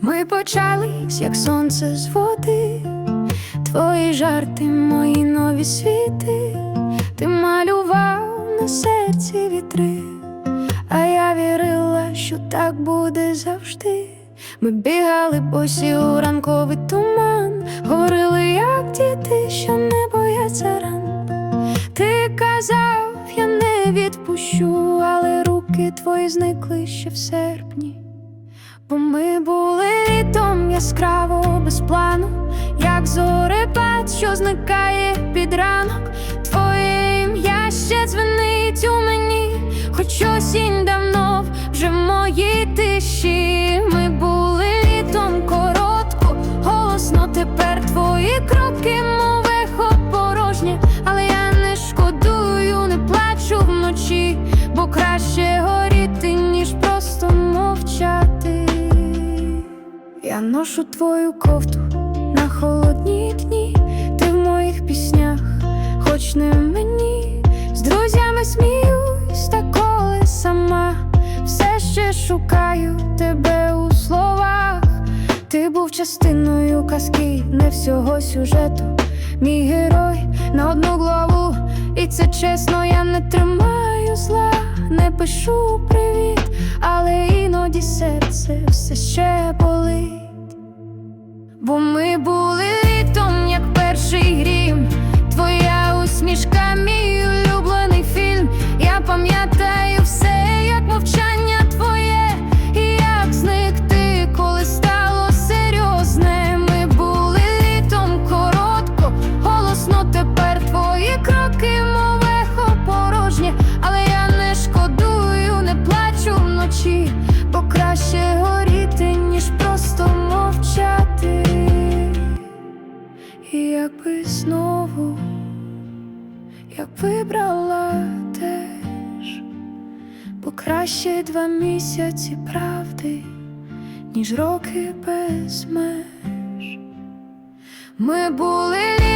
Ми почались, як сонце з води, твої жарти, мої нові світи, ти малював на серці вітри, а я вірила, що так буде завжди. Ми бігали босі у ранковий туман, говорили, як діти, що не бояться ран. Ти казав, я не відпущу, але руки твої зникли ще в серпні. Бо ми були яскраво без плану, як зорепад, що зникає під ранок. Твоє ім'я ще дзвенить у мені, хоч осінь давно вже в моїй тиші. Ми були літом коротко, голосно тепер твої кроки, мов ехо порожнє, але я не шкодую, не плачу вночі, бо краще Я ношу твою кофту на холодні дні, ти в моїх піснях, хоч не мені, з друзями сміюсь, та коли сама все ще шукаю тебе у словах. Ти був частиною казки, не всього сюжету. Мій герой на одну главу, і це чесно, я не тримаю зла, не пишу привіт, але іноді серце все ще. Бо ми були І якби знову, як вибрала теж, бо краще два місяці правди, ніж роки без меж. Ми були